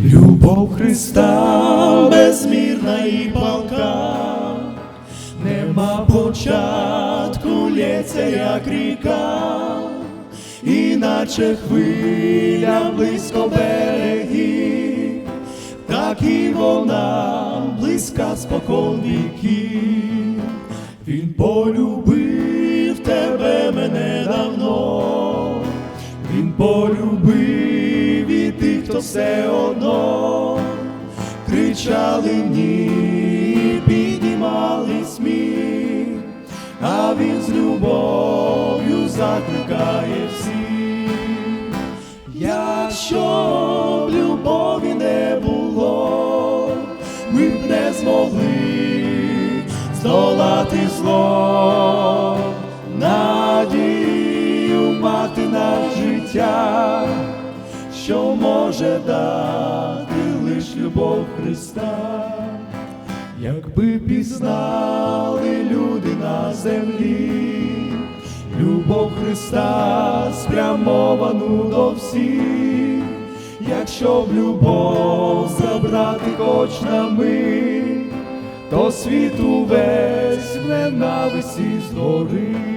Любов Христа безмірна і палка, нема початку, лється, як ріка, іначе хвиля близько берегів, так і вона близька спокон віків. Він полюбив тебе мене давно, він полюбив хто все одно кричали ні, піднімали сміх, а він з любов'ю закликає всіх. Якщо б любові не було, ми б не змогли здолати зло, надію мати на життя, що може дати лиш любов Христа, якби пізнали люди на землі, любов Христа спрямовану до всіх, якщо б любов забрати хоч на мить, то світ увесь в ненависті згорить.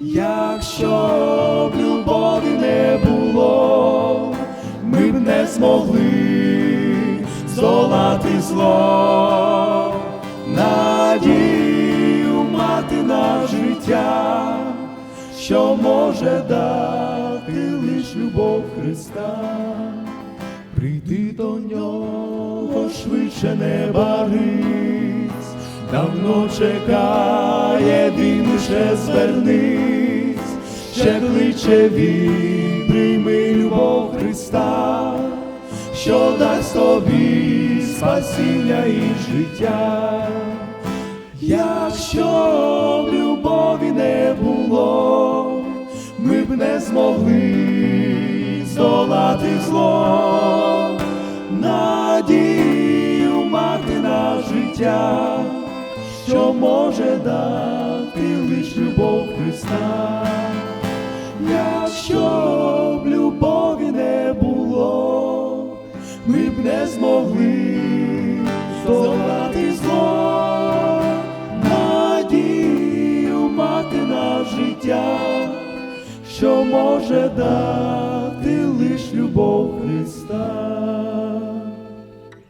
Якщо не змогли здолати зло, надію мати на життя, що може дати лиш любов Христа, прийти до нього швидше не барись, давно чекає він лише звернись, ще кличе він, прийми любов Христа, що дасть тобі спасіння і життя. Якщо б любові не було, ми б не змогли здолати зло, надію мати на життя, що може дати лиш любов Христа. Якщо ми б не змогли здолати зло, надію мати на життя, що може дати лиш любов Христа.